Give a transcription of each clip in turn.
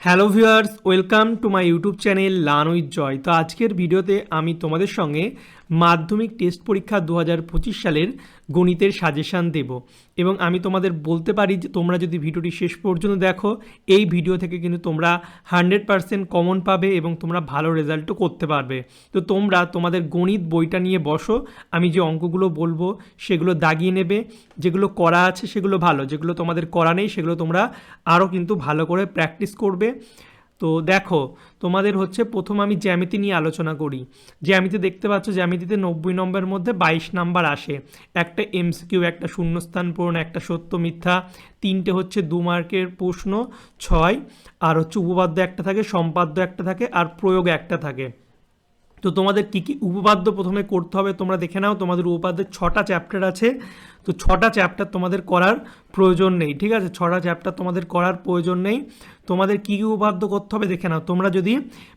Hello viewers, welcome to my YouTube channel learn with Joy. তো আজকের ভিডিওতে আমি তোমাদের সঙ্গে মাধ্যমিক টেস্ট পরীক্ষা দু হাজার পঁচিশ সালের গণিতের সাজেশান দেব। এবং আমি তোমাদের বলতে পারি যে তোমরা যদি ভিডিওটি শেষ পর্যন্ত দেখো, এই ভিডিও থেকে কিন্তু তোমরা হান্ড্রেড পারসেন্ট কমন পাবে এবং তোমরা ভালো রেজাল্টও করতে পারবে। তো তোমরা তোমাদের গণিত বইটা নিয়ে বসো, আমি যে অঙ্কগুলো বলব সেগুলো দাগিয়ে নেবে। যেগুলো করা আছে সেগুলো ভালো, যেগুলো তোমাদের করা নেই সেগুলো তোমরা আরও কিন্তু ভালো করে প্র্যাকটিস করবে। তো দেখো, তোমাদের হচ্ছে প্রথম আমি জ্যামিতি নিয়ে আলোচনা করি। জ্যামিতি দেখতে পাচ্ছ, জ্যামিতিতে নব্বই নম্বরের মধ্যে বাইশ নাম্বার আসে। একটা এমসিকিউ একটা শূন্যস্থান পূরণ, একটা সত্য মিথ্যা। তিনটে হচ্ছে দু মার্কের প্রশ্ন, ছয়। আর হচ্ছে উপপাদ্য একটা থাকে, সম্পাদ্য একটা থাকে, আর প্রয়োগ একটা থাকে। তো তোমাদের কী কী উপপাদ্য প্রথমে করতে হবে তোমরা দেখে নাও, তোমাদের উপপাদ্যের ছটা চ্যাপ্টার আছে। তো ছটা চ্যাপ্টার তোমাদের করার প্রয়োজন নেই, ঠিক আছে? ছটা চ্যাপ্টার তোমাদের করার প্রয়োজন নেই। তোমাদের কী কী উপাদ্য করতে হবে দেখে নাও। তোমরা যদি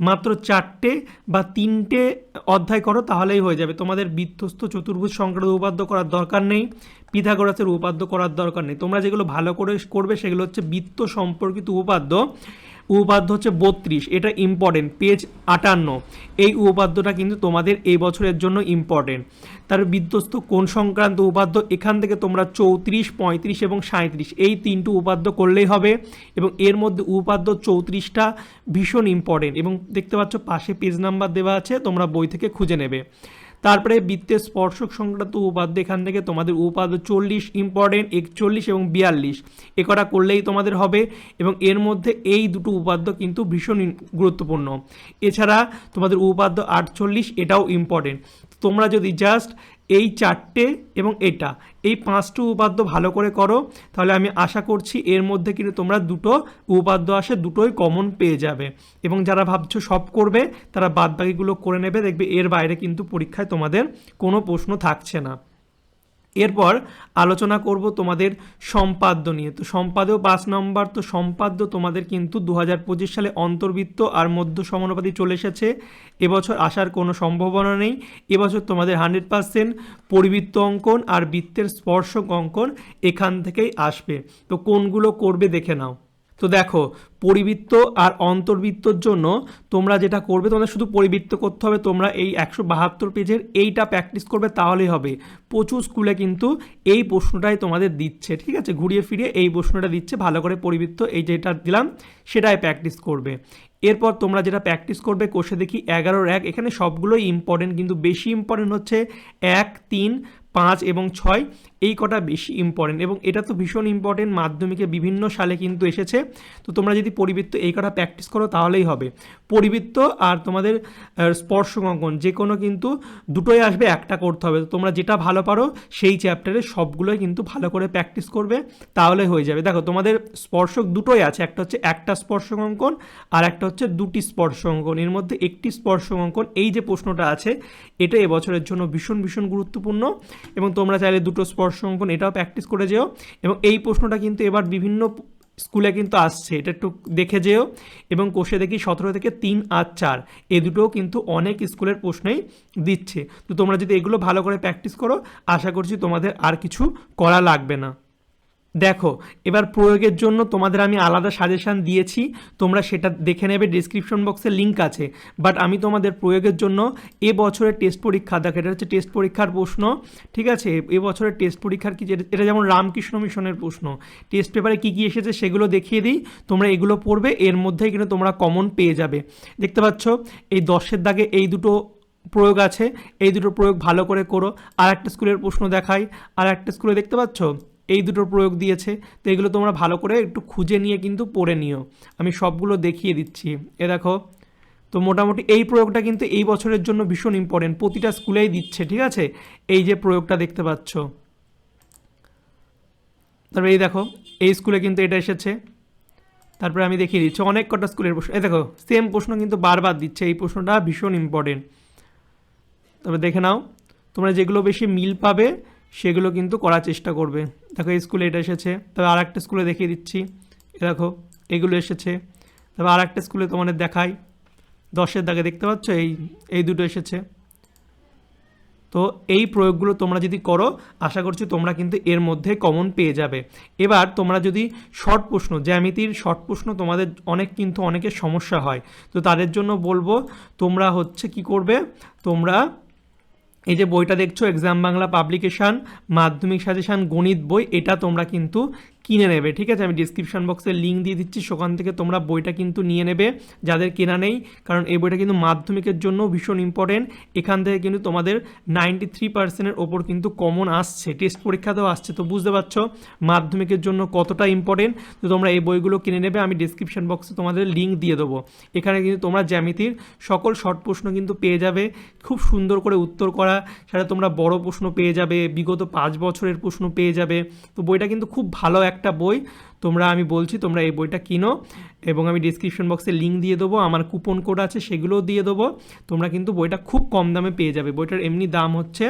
মাত্র চারটে বা তিনটে অধ্যায় করো, তাহলেই হয়ে যাবে। তোমাদের বিধ্বস্ত চতুর্ভুজ সংক্রান্ত উপাদ্য করার দরকার নেই, পিথাগোরাসের উপাদ্য করার দরকার নেই। তোমরা যেগুলো ভালো করে করবে, সেগুলো হচ্ছে বৃত্ত সম্পর্কিত উপাদ্য উপপাদ্য হচ্ছে বত্রিশ, এটা ইম্পর্টেন্ট পেজ আটান্ন। এই উপপাদ্যটা কিন্তু তোমাদের এই বছরের জন্য ইম্পর্টেন্ট তার বিধ্বস্ত কোন সংক্রান্ত উপাদ্য এখান থেকে তোমরা চৌত্রিশ, পঁয়ত্রিশ এবং সাঁত্রিশ এই তিনটে উপাদ্য করলেই হবে। এবং এর মধ্যে উপাদ্য চৌত্রিশটা ভীষণ ইম্পর্টেন্ট এবং দেখতে পাচ্ছ পাশে পেজ নাম্বার দেওয়া আছে, তোমরা বই থেকে খুঁজে নেবে। তারপরে বৃত্তের স্পর্শক সংক্রান্ত উপাদ্য এখান থেকে তোমাদের উপাদ্য চল্লিশ ইম্পর্টেন্ট একচল্লিশ এবং বিয়াল্লিশ। এ কটা করলেই তোমাদের হবে এবং এর মধ্যে এই দুটো উপাদ্য কিন্তু ভীষণ গুরুত্বপূর্ণ। এছাড়া তোমাদের উপাদ্য আটচল্লিশ, এটাও ইম্পর্টেন্ট তোমরা যদি জাস্ট এই চারটে এবং এটা, এই পাঁচটু উপাদ্য ভালো করে করো, তাহলে আমি আশা করছি এর মধ্যে কিন্তু তোমরা দুটো উপাদ্য আসে, দুটোই কমন পেয়ে যাবে। এবং যারা ভাবছ সব করবে, তারা বাদবাকিগুলো করে নেবে, দেখবে এর বাইরে কিন্তু পরীক্ষায় তোমাদের কোনো প্রশ্ন থাকছে না। এরপর আলোচনা করব তোমাদের সম্পাদ্য নিয়ে। তো সম্পাদেও পাঁচ নম্বর, তো সম্পাদ্য তোমাদের কিন্তু দু হাজার পঁচিশ সালে অন্তর্বৃত্ত আর মধ্য সমানুপাতি চলে এসেছে। এবছর আসার কোনো সম্ভাবনা নেই। এবছর তোমাদের হান্ড্রেড পার্সেন্ট পরিবৃত্ত অঙ্কন আর বৃত্তের স্পর্শক অঙ্কন এখান থেকেই আসবে। তো কোনগুলো করবে দেখে নাও। তো দেখো, পরিবৃত্ত আর অন্তর্বৃত্তর জন্য তোমরা যেটা করবে, তোমাদের শুধু পরিবৃত্ত করতে হবে, তোমরা এই একশো বাহাত্তর পেজের এইটা প্র্যাকটিস করবে, তাহলেই হবে। প্রচুর স্কুলে কিন্তু এই প্রশ্নটাই তোমাদের দিচ্ছে, ঠিক আছে? ঘুরিয়ে ফিরিয়ে এই প্রশ্নটা দিচ্ছে, ভালো করে পরিবৃত্ত এই যেটা দিলাম, সেটাই প্র্যাকটিস করবে। এরপর তোমরা যেটা প্র্যাকটিস করবে, কোষে দেখি এগারোর এক, এখানে সবগুলোই ইম্পর্টেন্ট কিন্তু বেশি ইম্পর্টেন্ট হচ্ছে এক, তিন পাঁচ এবং ছয় এই কটা বেশি ইম্পর্টেন্ট এবং এটা তো ভীষণ ইম্পর্টেন্ট মাধ্যমিকে বিভিন্ন সালে কিন্তু এসেছে। তো তোমরা যদি পরিবৃত্ত এই কটা প্র্যাকটিস করো তাহলেই হবে। পরিবৃত্ত আর তোমাদের আহ, স্পর্শক অঙ্কন যে কোনো কিন্তু দুটোই আসবে একটা করতে হবে। তো তোমরা যেটা ভালো পারো সেই চ্যাপ্টারে সবগুলোই কিন্তু ভালো করে প্র্যাকটিস করবে তাহলে হয়ে যাবে। দেখো তোমাদের স্পর্শক দুটোই আছে একটা হচ্ছে একটা স্পর্শক অঙ্কন আর একটা হচ্ছে দুটি স্পর্শক অঙ্কন। এর মধ্যে একটি স্পর্শক অঙ্কন এই যে প্রশ্নটা আছে এটা এবছরের জন্য ভীষণ ভীষণ গুরুত্বপূর্ণ। এবং তোমরা চাইলে দুটো স্পর্শ অঙ্কন এটাও প্র্যাকটিস করে যেও। এবং এই প্রশ্নটা কিন্তু এবার বিভিন্ন স্কুলে কিন্তু আসছে, এটা একটু দেখে যেও। এবং কোষে দেখি সতেরো থেকে তিন আর চার, এ দুটোও কিন্তু অনেক স্কুলের প্রশ্নেই দিচ্ছে। তো তোমরা যদি এগুলো ভালো করে প্র্যাকটিস করো, আশা করছি তোমাদের আর কিছু করা লাগবে না। দেখো, এবার প্রয়োগের জন্য তোমাদের আমি আলাদা সাজেশান দিয়েছি, তোমরা সেটা দেখে নেবে ডিসক্রিপশন বক্সে লিঙ্ক আছে। বাট আমি তোমাদের প্রয়োগের জন্য এ বছরের টেস্ট পরীক্ষা, দেখো, এটা হচ্ছে টেস্ট পরীক্ষার প্রশ্ন, ঠিক আছে? এ বছরের টেস্ট পরীক্ষার কি, এটা যেমন রামকৃষ্ণ মিশনের প্রশ্ন টেস্ট পেপারে কী কী এসেছে সেগুলো দেখিয়ে দিই, তোমরা এগুলো পড়বে, এর মধ্যেই কিন্তু তোমরা কমন পেয়ে যাবে। দেখতে পাচ্ছ? এই দশের দাগে এই দুটো প্রয়োগ আছে, এই দুটো প্রয়োগ ভালো করে করো। আর একটা স্কুলের প্রশ্ন দেখাই আর একটা স্কুলে দেখতে পাচ্ছ? এই দুটো প্রয়োগ দিয়েছে, তো এগুলো তোমরা ভালো করে একটু খুঁজে নিয়ে কিন্তু পড়ে নিও। আমি সবগুলো দেখিয়ে দিচ্ছি। এ দেখো, তো মোটামুটি এই প্রয়োগটা কিন্তু এই বছরের জন্য ভীষণ ইম্পর্টেন্ট প্রতিটা স্কুলেই দিচ্ছে, ঠিক আছে? এই যে প্রয়োগটা দেখতে পাচ্ছ। তারপরে এই দেখো, এই স্কুলে কিন্তু এটা এসেছে। তারপরে আমি দেখিয়ে দিচ্ছি, অনেক কটা স্কুলের প্রশ্ন। এই দেখো সেম প্রশ্ন কিন্তু বারবার দিচ্ছে, এই প্রশ্নটা ভীষণ ইম্পর্টেন্ট তবে দেখে নাও, তোমরা যেগুলো বেশি মিল পাবে সেগুলো কিন্তু করার চেষ্টা করবে। দেখো, এই স্কুলে এটা এসেছে। তবে আর একটা স্কুলে দেখিয়ে দিচ্ছি। দেখো, এগুলো এসেছে। তবে আর একটা স্কুলে তোমাদের দেখাই। দশের দাগে দেখতে পাচ্ছ? এই এই দুটো এসেছে। তো এই প্রয়োগগুলো তোমরা যদি করো, আশা করছি তোমরা কিন্তু এর মধ্যে কমন পেয়ে যাবে। এবার তোমরা যদি শর্ট প্রশ্ন, জ্যামিতির শর্ট প্রশ্ন তোমাদের অনেক কিন্তু অনেকের সমস্যা হয়। তো তাদের জন্য বলব, তোমরা হচ্ছে কি করবে? তোমরা এই যে বইটা দেখছ exam Bangla publication Madhyamik suggestion গণিত বই এটা তোমরা কিন্তু কিনে নেবে, ঠিক আছে? আমি ডিসক্রিপশন বক্সে লিঙ্ক দিয়ে দিচ্ছি, সেখান থেকে তোমরা বইটা কিন্তু নিয়ে নেবে। যাদের কেনা নেই, কারণ এই বইটা কিন্তু মাধ্যমিকের জন্য ভীষণ ইম্পর্টেন্ট এখান থেকে কিন্তু তোমাদের নাইনটি থ্রি পার্সেন্টের ওপর কিন্তু কমন আসছে। টেস্ট পরীক্ষাতেও আসছে, তো বুঝতে পারছ মাধ্যমিকের জন্য কতটা ইম্পর্টেন্ট তো তোমরা এই বইগুলো কিনে নেবে, আমি ডিসক্রিপশন বক্সে তোমাদের লিঙ্ক দিয়ে দেবো। এখানে কিন্তু তোমরা জ্যামিতির সকল শর্ট প্রশ্ন কিন্তু পেয়ে যাবে, খুব সুন্দর করে উত্তর করা। সেটা তোমরা বড় প্রশ্ন পেয়ে যাবে, বিগত পাঁচ বছরের প্রশ্ন পেয়ে যাবে। তো বইটা কিন্তু খুব ভালো একটা বই, তোমরা আমি বলছি তোমরা এই বইটা কিনো এবং আমি ডিসক্রিপশন বক্সে লিঙ্ক দিয়ে দেবো, আমার কুপন কোড আছে সেগুলোও দিয়ে দেবো। তোমরা কিন্তু বইটা খুব কম দামে পেয়ে যাবে। বইটার এমনি দাম হচ্ছে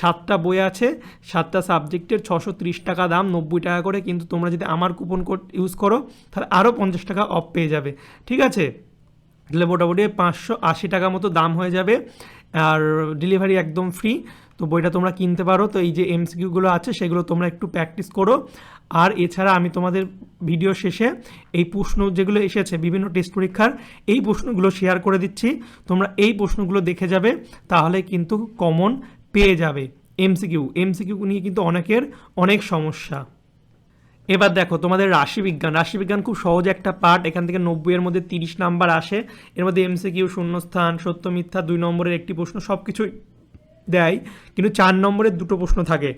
সাতটা বই আছে, সাতটা সাবজেক্টের ছশো ত্রিশ টাকা দাম, নব্বই টাকা করে, কিন্তু তোমরা যদি আমার কুপন কোড ইউজ করো, তাহলে আরও পঞ্চাশ টাকা অফ পেয়ে যাবে। ঠিক আছে? তাহলে মোটামুটি পাঁচশো আশি টাকা মতো দাম হয়ে যাবে, আর ডেলিভারি একদম ফ্রি তো বইটা তোমরা কিনতে পারো। তো এই যে এমসিকিউগুলো আছে, সেগুলো তোমরা একটু প্র্যাকটিস করো। আর এছাড়া আমি তোমাদের ভিডিও শেষে এই প্রশ্ন যেগুলো এসেছে, বিভিন্ন টেস্ট পরীক্ষার, এই প্রশ্নগুলো শেয়ার করে দিচ্ছি। তোমরা এই প্রশ্নগুলো দেখে যাবে, তাহলে কিন্তু কমন পেয়ে যাবে এমসিকিউ এমসিকিউ নিয়ে কিন্তু অনেকের অনেক সমস্যা। এবার দেখো, তোমাদের রাশিবিজ্ঞান। রাশিবিজ্ঞান খুব সহজ একটা পার্ট এখান থেকে নব্বইয়ের মধ্যে তিরিশ নাম্বার আসে। এর মধ্যে এমসিকিউ শূন্যস্থান, সত্য মিথ্যা, দুই নম্বরের একটি প্রশ্ন সব কিছুই দেয়, কিন্তু চার নম্বরের দুটো প্রশ্ন থাকে।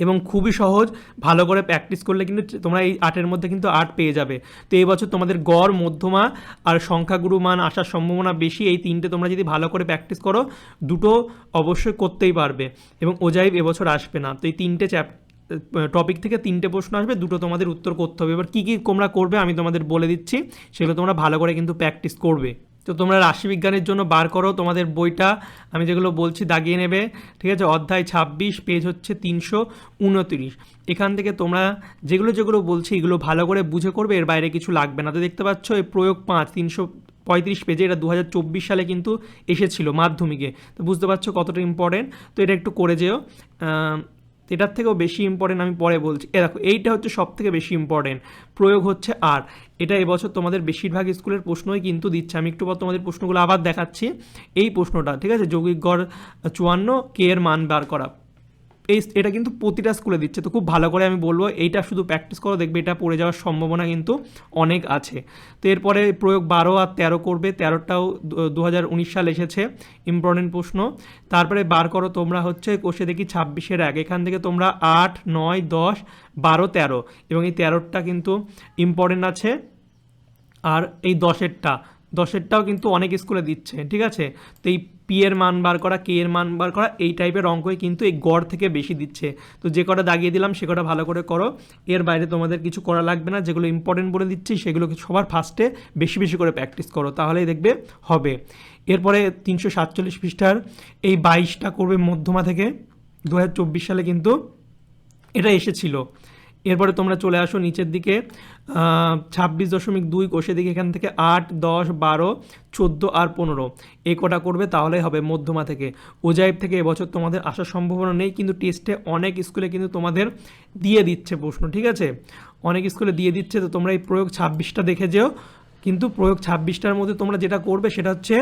এবং খুবই সহজ, ভালো করে প্র্যাকটিস করলে কিন্তু তোমরা এই আটের মধ্যে কিন্তু আট পেয়ে যাবে। তো এই বছর তোমাদের গড়, মধ্যমা আর সংখ্যাগুরু মান আসার সম্ভাবনা বেশি, এই তিনটে তোমরা যদি ভালো করে প্র্যাকটিস করো, দুটো অবশ্যই করতেই পারবে। এবং ওজাইব এবছর আসবে না। তো এই তিনটে চ্যাপ টপিক থেকে তিনটে প্রশ্ন আসবে, দুটো তোমাদের উত্তর করতে হবে। এবার কী কী তোমরা করবে আমি তোমাদের বলে দিচ্ছি, সেগুলো তোমরা ভালো করে কিন্তু প্র্যাকটিস করবে। তো তোমরা রাশিবিজ্ঞানের জন্য বার করো, তোমাদের বইটা, আমি যেগুলো বলছি দাগিয়ে নেবে, ঠিক আছে? অধ্যায় ছাব্বিশ, পেজ হচ্ছে তিনশো উনত্রিশ। এখান থেকে তোমরা যেগুলো যেগুলো বলছি, এগুলো ভালো করে বুঝে করবে, এর বাইরে কিছু লাগবে না। তো দেখতে পাচ্ছ এই প্রয়োগ পাঁচ, তিনশো পঁয়ত্রিশ পেজে এটা দু হাজার চব্বিশ সালে কিন্তু এসেছিল মাধ্যমিকে। তো বুঝতে পারছ কতটা ইম্পর্টেন্ট তো এটা একটু করে যেও। এটার থেকেও বেশি ইম্পর্টেন্ট আমি পরে বলছি। এ দেখো, এইটা হচ্ছে সব থেকে বেশি ইম্পর্টেন্ট প্রয়োগ হচ্ছে আর। এটা এবছর তোমাদের বেশিরভাগ স্কুলের প্রশ্নই কিন্তু দিচ্ছে। আমি একটু পর তোমাদের প্রশ্নগুলো আবার দেখাচ্ছি। এই প্রশ্নটা, ঠিক আছে? যৌগিক গড় চুয়ান্ন কে এর মান বার করা। এই এটা কিন্তু প্রতিটা স্কুলে দিচ্ছে। তো খুব ভালো করে আমি বলব, এইটা শুধু প্র্যাকটিস করো, দেখবে এটা পড়ে যাওয়ার সম্ভাবনা কিন্তু অনেক আছে। তো এরপরে প্রয়োগ বারো আর তেরো করবে। তেরোটাও দু হাজার উনিশ সাল এসেছে। ইম্পর্টেন্ট প্রশ্ন। তারপরে বার করো তোমরা হচ্ছে কোষে দেখি ছাব্বিশের এক। এখান থেকে তোমরা আট, নয়, দশ, বারো, তেরো। এবং এই তেরোটা কিন্তু ইম্পর্টেন্ট আছে। আর এই দশেরটা, দশেরটাও কিন্তু অনেক স্কুলে দিচ্ছে, ঠিক আছে? তো এই পি এর মান বার করা কে এর মান বার করা, এই টাইপের অঙ্কই কিন্তু এই গড় থেকে বেশি দিচ্ছে। তো যে কটা দাগিয়ে দিলাম, সে কটা ভালো করে করো। এর বাইরে তোমাদের কিছু করা লাগবে না, যেগুলো ইম্পর্টেন্ট বলে দিচ্ছি, সেগুলোকে সবার ফার্স্টে বেশি বেশি করে প্র্যাকটিস করো, তাহলেই দেখবে হবে। এরপরে তিনশো সাতচল্লিশ পৃষ্ঠার এই বাইশটা করবে মধ্যমা থেকে। দু হাজার চব্বিশ সালে কিন্তু এটা এসেছিল। এরপরে তোমরা চলে আসো নিচের দিকে ছাব্বিশ দশমিক দুই কোষে দিকে এখান থেকে আট, দশ, বারো, চোদ্দ আর পনেরো। এ কটা করবে তাহলেই হবে মধ্যমা থেকে। ওজাইব থেকে এবছর তোমাদের আসার সম্ভাবনা নেই, কিন্তু টেস্টে অনেক স্কুলে কিন্তু তোমাদের দিয়ে দিচ্ছে প্রশ্ন, ঠিক আছে? অনেক স্কুলে দিয়ে দিচ্ছে, তো তোমরা এই প্রয়োগ ছাব্বিশটা দেখে যেও। কিন্তু প্রয়োগ ছাব্বিশটার মধ্যে তোমরা যেটা করবে সেটা হচ্ছে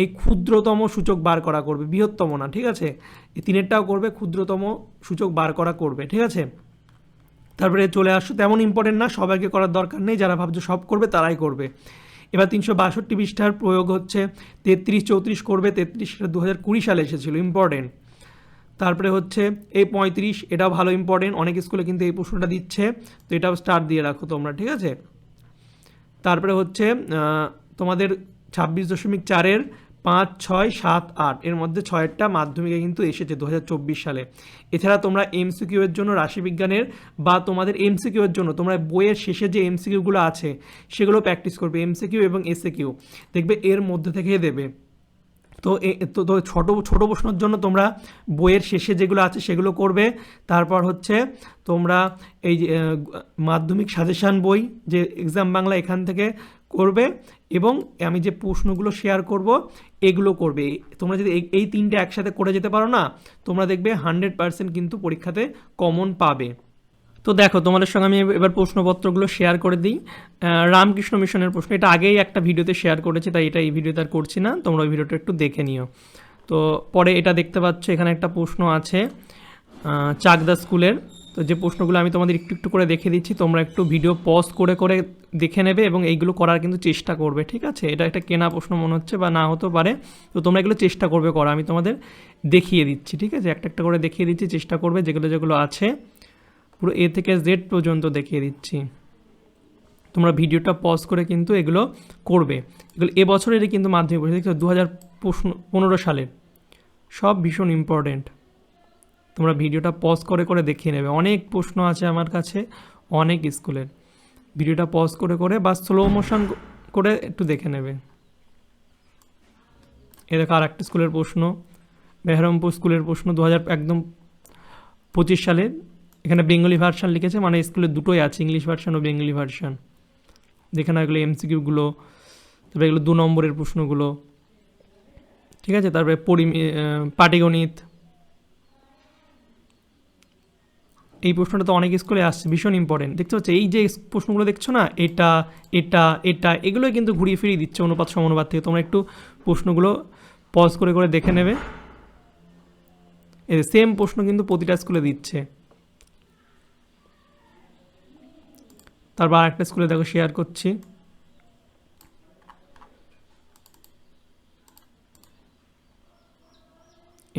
এই ক্ষুদ্রতম সূচক বার করা করবে, বৃহত্তম না, ঠিক আছে? এই তিনেরটাও করবে, ক্ষুদ্রতম সূচক বার করা করবে, ঠিক আছে? তারপরে চলে আসো, তেমন ইম্পর্টেন্ট না, সবাইকে করার দরকার নেই, যারা ভাবছে সব করবে, তারাই করবে। এবার তিনশো বাষট্টি পৃষ্ঠার প্রয়োগ হচ্ছে, তেত্রিশ চৌত্রিশ করবে তেত্রিশটা দু হাজার কুড়ি সালে এসেছিল ইম্পর্টেন্ট তারপরে হচ্ছে এই পঁয়ত্রিশ, এটাও ভালো ইম্পর্টেন্ট অনেক স্কুলে কিন্তু এই প্রশ্নটা দিচ্ছে, তো এটাও স্টার দিয়ে রাখো তোমরা, ঠিক আছে? তারপরে হচ্ছে তোমাদের ছাব্বিশ দশমিক চারের পাঁচ, ছয়, সাত, আট। এর মধ্যে ছয়েরটা মাধ্যমিকে কিন্তু এসেছে দু হাজার চব্বিশ সালে। এছাড়া তোমরা এমসিকিউ এর জন্য রাশিবিজ্ঞানের বা তোমাদের এমসিকিউ এর জন্য, তোমরা বইয়ের শেষে যে এমসিকিউগুলো আছে, সেগুলো প্র্যাকটিস করবে এমসিকিউ এবং এসএকিউ দেখবে এর মধ্যে থেকে দেবে। তো তো ছোটো ছোটো প্রশ্নের জন্য তোমরা বইয়ের শেষে যেগুলো আছে সেগুলো করবে। তারপর হচ্ছে তোমরা এই মাধ্যমিক সাজেশান বই, যে এক্সাম বাংলা এখান থেকে করবে এবং আমি যে প্রশ্নগুলো শেয়ার করব, এগুলো করবে। তোমরা যদি এই তিনটে একসাথে করে যেতে পারো না, তোমরা দেখবে হান্ড্রেড পার্সেন্ট কিন্তু পরীক্ষাতে কমন পাবে। তো দেখো, তোমাদের সঙ্গে আমি এবার প্রশ্নপত্রগুলো শেয়ার করে দিই। রামকৃষ্ণ মিশনের প্রশ্ন, এটা আগেই একটা ভিডিওতে শেয়ার করেছি, তাই এটা এই ভিডিওতে আর করছি না। তোমরা ওই ভিডিওটা একটু দেখে নিও। তো পরে এটা দেখতে পাচ্ছ, এখানে একটা প্রশ্ন আছে চাকদা স্কুলের। তো যে প্রশ্নগুলো আমি তোমাদের একটু একটু করে দেখে দিচ্ছি, তোমরা একটু ভিডিও পজ করে করে দেখে নেবে এবং এইগুলো করার কিন্তু চেষ্টা করবে, ঠিক আছে? এটা একটা কেনা প্রশ্ন মনে হচ্ছে বা না হতে পারে। তো তোমরা এগুলো চেষ্টা করবে করা, আমি তোমাদের দেখিয়ে দিচ্ছি, ঠিক আছে? একটা একটা করে দেখিয়ে দিচ্ছি, চেষ্টা করবে যেগুলো যেগুলো আছে। পুরো এ থেকে জেড পর্যন্ত দেখিয়ে দিচ্ছি। তোমরা ভিডিওটা পজ করে কিন্তু এগুলো করবে। এগুলো এবছরেরই কিন্তু মাধ্যমিক পরীক্ষা দেখছ দু হাজার পনেরো সালের। সব ভীষণ ইম্পর্টেন্ট তোমরা ভিডিওটা পজ করে করে দেখিয়ে নেবে। অনেক প্রশ্ন আছে আমার কাছে, অনেক স্কুলের ভিডিওটা পজ করে করে বা স্লো মোশন করে একটু দেখে নেবে। এ দেখো আর একটা স্কুলের প্রশ্ন বেহরমপুর স্কুলের প্রশ্ন দু হাজার একদম পঁচিশ সালে। এখানে বেঙ্গলি ভার্সান লিখেছে মানে স্কুলে দুটোই আছে ইংলিশ ভার্সান ও বেঙ্গলি ভার্সান দেখে না এগুলো এমসিকিউগুলো তারপরে এগুলো দু নম্বরের প্রশ্নগুলো। ঠিক আছে? তারপরে পরি পাটিগণিত এই প্রশ্নটা তো অনেক স্কুলে আসছে, ভীষণ ইম্পর্টেন্ট দেখতে পাচ্ছ, এই যে প্রশ্নগুলো দেখছ না, এটা এটা এটা, এগুলোই কিন্তু ঘুরিয়ে ফিরিয়ে দিচ্ছে অনুপাত সমানুপাত থেকে। তোমরা একটু প্রশ্নগুলো পজ করে করে দেখে নেবে। এই সেম প্রশ্ন কিন্তু প্রতিটা স্কুলে দিচ্ছে। তারপর আরেকটা স্কুলে দেখো শেয়ার করছি।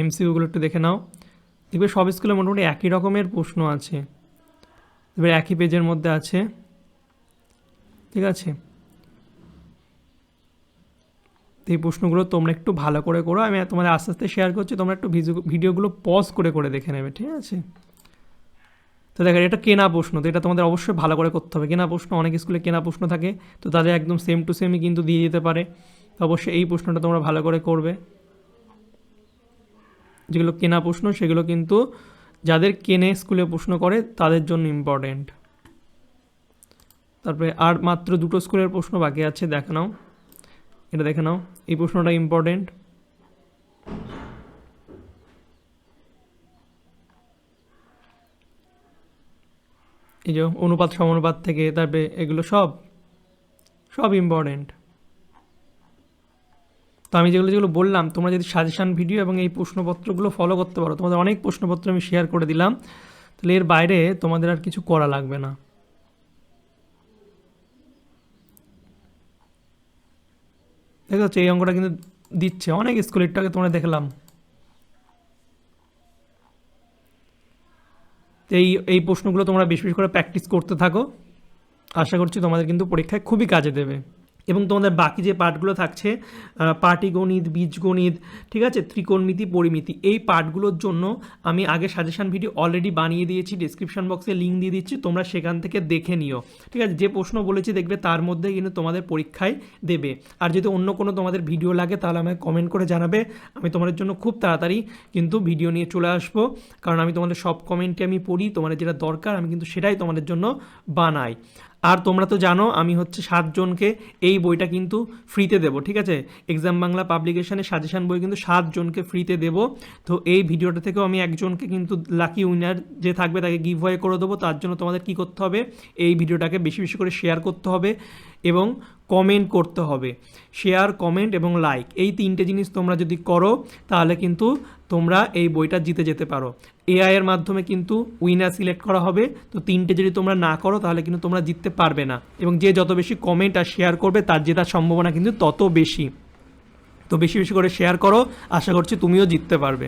এমসিকিউগুলো একটু দেখে নাও। দেখবে সব স্কুলে মোটামুটি একই রকমের প্রশ্ন আছে। এবার একই পেজের মধ্যে আছে। ঠিক আছে? এই প্রশ্নগুলো তোমরা একটু ভালো করে করো। আমি তোমাদের আস্তে আস্তে শেয়ার করছি। তোমরা একটু ভিডিওগুলো পজ করে করে দেখে নেবে। ঠিক আছে? তো দেখো, এটা কেনা প্রশ্ন। তো এটা তোমাদের অবশ্যই ভালো করে করতে হবে। কেনা প্রশ্ন, অনেক স্কুলে কেনা প্রশ্ন থাকে। তো তাদের একদম সেম টু সেমই কিন্তু দিয়ে দিতে পারে। অবশ্যই এই প্রশ্নটা তোমরা ভালো করে করবে। যেগুলো কেনা প্রশ্ন, সেগুলো কিন্তু যাদের কেনে স্কুলে প্রশ্ন করে, তাদের জন্য ইম্পর্টেন্ট তারপরে আর মাত্র দুটো স্কুলের প্রশ্ন বাকি আছে, দেখে নাও। এটা দেখে নাও, এই প্রশ্নটা ইম্পর্টেন্ট এই যে অনুপাত, সমানুপাত থেকে, তারপরে এগুলো সব সব ইম্পর্টেন্ট তো আমি যেগুলো যেগুলো বললাম, তোমরা যদি সাজেশান ভিডিও এবং এই প্রশ্নপত্রগুলো ফলো করতে পারো, তোমাদের অনেক প্রশ্নপত্র আমি শেয়ার করে দিলাম, তাহলে এর বাইরে তোমাদের আর কিছু করা লাগবে না। দেখতে পাচ্ছ, এই অঙ্কটা কিন্তু দিচ্ছে, অনেক স্কুলেরটাকে তোমরা দেখলাম। এই এই প্রশ্নগুলো তোমরা বেশি বেশি করে প্র্যাকটিস করতে থাকো। আশা করছি তোমাদের কিন্তু পরীক্ষায় খুবই কাজে দেবে। এবং তোমাদের বাকি যে পার্টগুলো থাকছে পাটিগণিত, বীজগণিত, ঠিক আছে, ত্রিকোণমিতি, পরিমিতি, এই পার্টগুলোর জন্য আমি আগে সাজেশন ভিডিও অলরেডি বানিয়ে দিয়েছি ডিসক্রিপশন বক্সে লিঙ্ক দিয়ে দিচ্ছি, তোমরা সেখান থেকে দেখে নিও, ঠিক আছে? যে প্রশ্ন বলেছি দেখবে তার মধ্যে কিন্তু তোমাদের পরীক্ষায় দেবে। আর যদি অন্য কোনো তোমাদের ভিডিও লাগে, তাহলে আমাকে কমেন্ট করে জানাবে, আমি তোমাদের জন্য খুব তাড়াতাড়ি কিন্তু ভিডিও নিয়ে চলে আসব। কারণ আমি তোমাদের সব কমেন্টে আমি পড়ি, তোমাদের যেটা দরকার, আমি কিন্তু সেটাই তোমাদের জন্য বানাই। আর তোমরা তো জানো, আমি হচ্ছে সাতজনকে এই বইটা কিন্তু ফ্রিতে দেব, ঠিক আছে? এক্সাম বাংলা পাবলিকেশনের সাজেশান বই কিন্তু সাতজনকে ফ্রিতে দেব। তো এই ভিডিওটা থেকেও আমি একজনকে কিন্তু লাকি উইনার যে থাকবে তাকে গিভ করে দেবো, তার জন্য তোমাদের কি করতে হবে? এই ভিডিওটাকে বেশি বেশি করে শেয়ার করতে হবে এবং কমেন্ট করতে হবে। শেয়ার কমেন্ট এবং লাইক এই তিনটে জিনিস তোমরা যদি করো, তাহলে কিন্তু তোমরা এই বইটা জিতে যেতে পারো। এআই এর মাধ্যমে কিন্তু উইনার সিলেক্ট করা হবে। তো তিনটে যদি তোমরা না করো, তাহলে কিন্তু তোমরা জিততে পারবে না। এবং যে যত বেশি কমেন্ট আর শেয়ার করবে, তার জেতার সম্ভাবনা কিন্তু তত বেশি। তো বেশি বেশি করে শেয়ার করো। আশা করছি তুমিও জিততে পারবে।